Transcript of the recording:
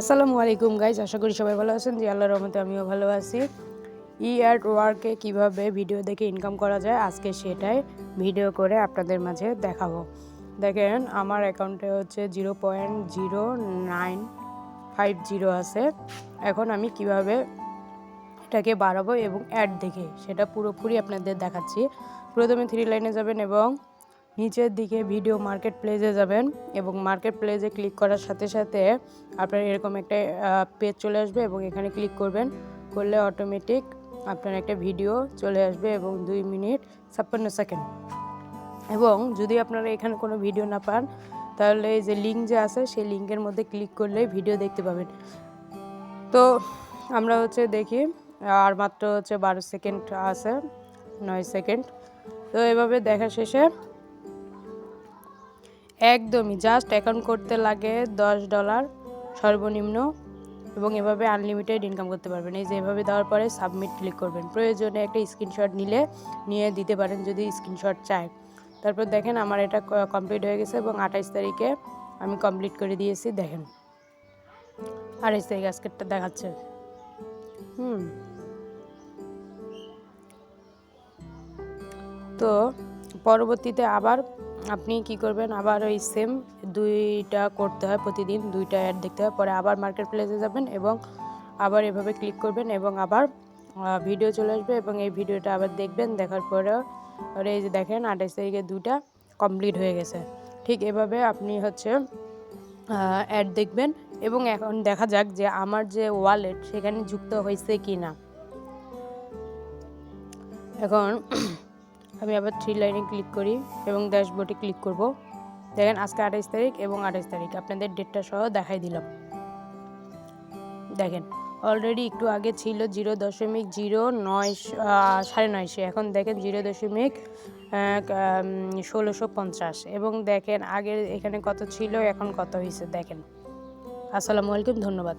আসসালামু আলাইকুম গাইজ আশা করি সবাই ভালো আছেন। যে আল্লাহর রহমতে আমিও ভালো আছি। ই অ্যাড ওয়ার্কে কীভাবে ভিডিও দেখে ইনকাম করা যায়, আজকে সেটাই ভিডিও করে আপনাদের মাঝে দেখাবো। দেখেন, আমার অ্যাকাউন্টে হচ্ছে zero point zero nine five zero আছে। এখন আমি কীভাবে এটাকে বাড়াবো এবং অ্যাড দেখে, সেটা পুরোপুরি আপনাদের দেখাচ্ছি। প্রথমে থ্রি লাইনে যাবেন এবং নিচের দিকে ভিডিও মার্কেট প্লেসে যাবেন এবং মার্কেট প্লেসে ক্লিক করার সাথে সাথে আপনার এরকম একটা পেজ চলে আসবে এবং এখানে ক্লিক করবেন। করলে অটোমেটিক আপনার একটা ভিডিও চলে আসবে এবং দুই মিনিট ছাপ্পান্ন সেকেন্ড এবং যদি আপনারা এখানে কোনো ভিডিও না পান, তাহলে এই যে লিঙ্ক যে আছে, সেই লিঙ্কের মধ্যে ক্লিক করলে ভিডিও দেখতে পাবেন। তো আমরা হচ্ছে দেখি, আর মাত্র হচ্ছে বারো সেকেন্ড আছে, নয় সেকেন্ড তো এভাবে দেখা শেষে একদমই জাস্ট অ্যাকাউন্ট করতে লাগে দশ ডলার সর্বনিম্ন এবং এভাবে আনলিমিটেড ইনকাম করতে পারবেন। এই যে এভাবে দেওয়ার পরে সাবমিট ক্লিক করবেন। প্রয়োজনে একটা স্ক্রিনশট নিলে নিয়ে দিতে পারেন যদি স্ক্রিনশট চায়। তারপর দেখেন আমার এটা কমপ্লিট হয়ে গেছে এবং আঠাইশ তারিখে আমি কমপ্লিট করে দিয়েছি, দেখেন। আঠাইশ তারিখ আজকেরটা দেখাচ্ছে। হুম। তো পরবর্তীতে আবার আপনি কি করবেন? আবার ওই সেম দুইটা করতে হয় প্রতিদিন, দুইটা অ্যাড দেখতে হয়। পরে আবার মার্কেট প্লেসে যাবেন এবং আবার এভাবে ক্লিক করবেন এবং আবার ভিডিও চলে আসবে এবং এই ভিডিওটা আবার দেখবেন। দেখার পরে এই যে দেখেন আঠাশ তারিখে দুইটা কমপ্লিট হয়ে গেছে। ঠিক এভাবে আপনি হচ্ছে অ্যাড দেখবেন এবং এখন দেখা যাক যে আমার যে ওয়ালেট সেখানে যুক্ত হয়েছে কি না এখন আমি আবার থ্রি লাইনে ক্লিক করি এবং ড্যাশবোর্ডে ক্লিক করব। দেখেন আজকে আঠাইশ তারিখ এবং আঠাইশ তারিখ, আপনাদের ডেটটা সহ দেখাই দিলাম। দেখেন অলরেডি একটু আগে ছিল জিরো দশমিক জিরো নয় সাড়ে নয়শো এখন দেখেন জিরো দশমিক ষোলোশো পঞ্চাশ এবং দেখেন আগের এখানে কত ছিল, এখন কত হয়েছে দেখেন। আসসালামু আলাইকুম, ধন্যবাদ।